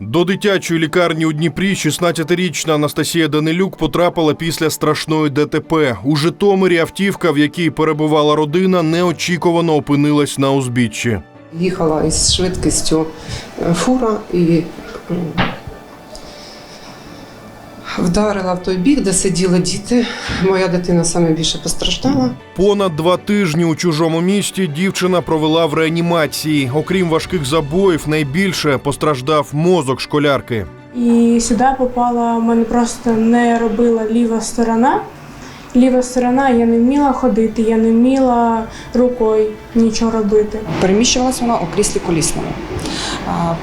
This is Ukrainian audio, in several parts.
До дитячої лікарні у Дніпрі 16-річна Анастасія Данилюк потрапила після страшної ДТП. У Житомирі автівка, в якій перебувала родина, неочікувано опинилась на узбіччі. Їхала із швидкістю е, фура і м, вдарила в той бік, де сиділи діти. Моя дитина саме більше постраждала. Понад два тижні у чужому місті дівчина провела в реанімації. Окрім важких забоїв, найбільше постраждав мозок школярки. І сюди попала, в мене просто не робила ліва сторона. Ліва сторона, я не вміла ходити, я не вміла рукою нічого робити. Переміщувалася вона у кріслі колісному.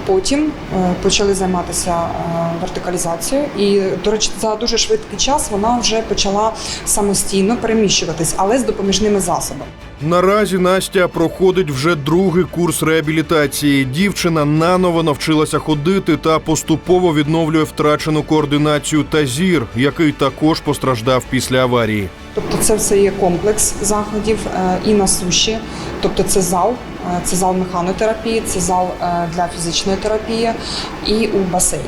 Потім е, почали займатися е, вертикалізацією, і, до речі, за дуже швидкий час вона вже почала самостійно переміщуватись, але з допоміжними засобами. Наразі Настя проходить вже другий курс реабілітації. Дівчина наново навчилася ходити та поступово відновлює втрачену координацію та зір, який також постраждав після аварії. Тобто, це все є комплекс заходів е, і на суші. Тобто, це зал, е, це зал механотерапії, це зал е, для фізичної терапії і у басейні.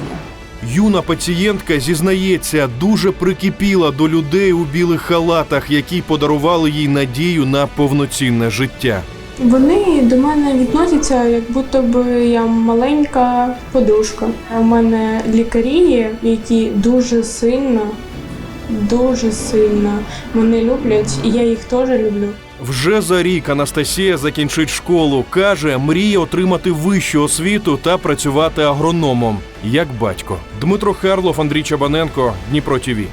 Юна пацієнтка зізнається, дуже прикипіла до людей у білих халатах, які подарували їй надію на повноцінне життя. Вони до мене відносяться, як будто б я маленька подружка. У мене лікарі, які дуже сильно, дуже сильно мене люблять, і я їх теж люблю. Вже за рік Анастасія закінчить школу. каже, мріє отримати вищу освіту та працювати агрономом, як батько. Дмитро Харлов, Андрій Чабаненко, Дніпро ТІВІ.